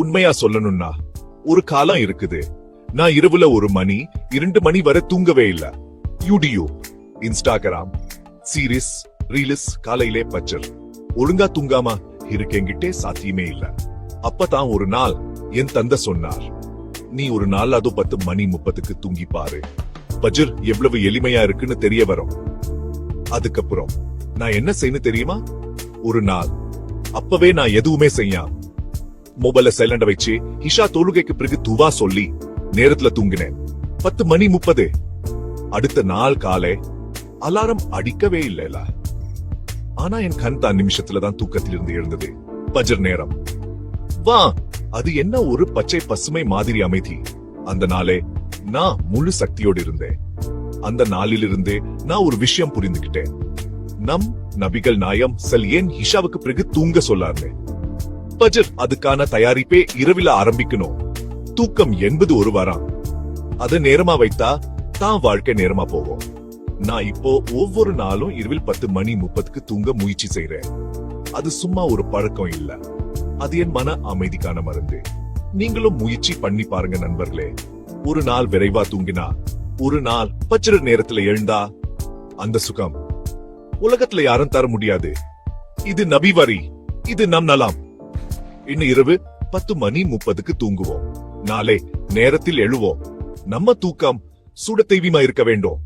உண்மையா சொல்லணும்னா ஒரு காலம் இருக்குது. நான் இரவுல ஒரு மணி இரண்டு மணி வரை தூங்கவே இல்ல. யூடியூப் இன்ஸ்டாகிராம் சீரிஸ் ரீல்ஸ் காலையிலே பச்சர் ஒழுங்கா தூங்காம இருக்கேங்கிட்டே சாத்தியமே இல்ல. அப்பதான் ஒரு நாள் என் தந்தை சொன்னார் நீ ஒரு நாள் அதோ பத்து மணி முப்பதுக்கு தூங்கி பாரு. பஜர் எவ்வளவு எளிமையா இருக்குன்னு தெரிய வரும். அதுக்கப்புறம் நான் என்ன செய்யணும் தெரியுமா? ஒரு நாள் அப்பவே நான் எதுவுமே செய்யாம் மொபைல சைலண்ட வச்சு இஷா தொழுகைக்கு பிறகு துவா சொல்லி நேரத்துல தூங்கினேன். பத்து மணி முப்பது. அடுத்த நாள் காலை அலாரம் அடிக்கவே இல்லைல ஆனா என் கண் தான் நிமிஷத்துல தான் தூக்கத்திலிருந்து எழுந்தது. பஜர் நேரம். வா அது என்ன ஒரு பச்சை பசுமை மாதிரி அமைதி. அந்த நாளே நான் முழு சக்தியோடு இருந்தேன். அந்த நாளிலிருந்து நான் ஒரு விஷயம் புரிந்துகிட்டேன். நம் நபிகள் நாயம் செல் ஏன் ஹிஷாவுக்கு பிறகு தூங்க சொல்லாரு பட்ஜெட் அதுக்கான தயாரிப்பே இரவில ஆரம்பிக்கணும். தூக்கம் என்பது ஒரு வாரம். அத நேரமா வைத்தா தான் வாழ்க்கை நேரமா போகும். நான் இப்போ ஒவ்வொரு நாளும் இரவில் பத்து மணி முப்பதுக்கு தூங்க முயற்சி செய்யறேன் அது சும்மா ஒரு பழக்கம் இல்ல. அது என் மன அமைதிக்கான மருந்து. நீங்களும் முயற்சி பண்ணி பாருங்க நண்பர்களே. ஒரு நாள் விரைவா தூங்கினா ஒரு நாள் பச்சிரு நேரத்துல எழுந்தா அந்த சுகம் உலகத்துல யாரும் தர முடியாது. இது நபி வரி இது நம் நலம். இன்னும் இரவு பத்து மணி முப்பதுக்கு தூங்குவோம். நாளை நேரத்தில் எழுவோம். நம்ம தூக்கம் சுட தெய்வீமா இருக்க வேண்டும்.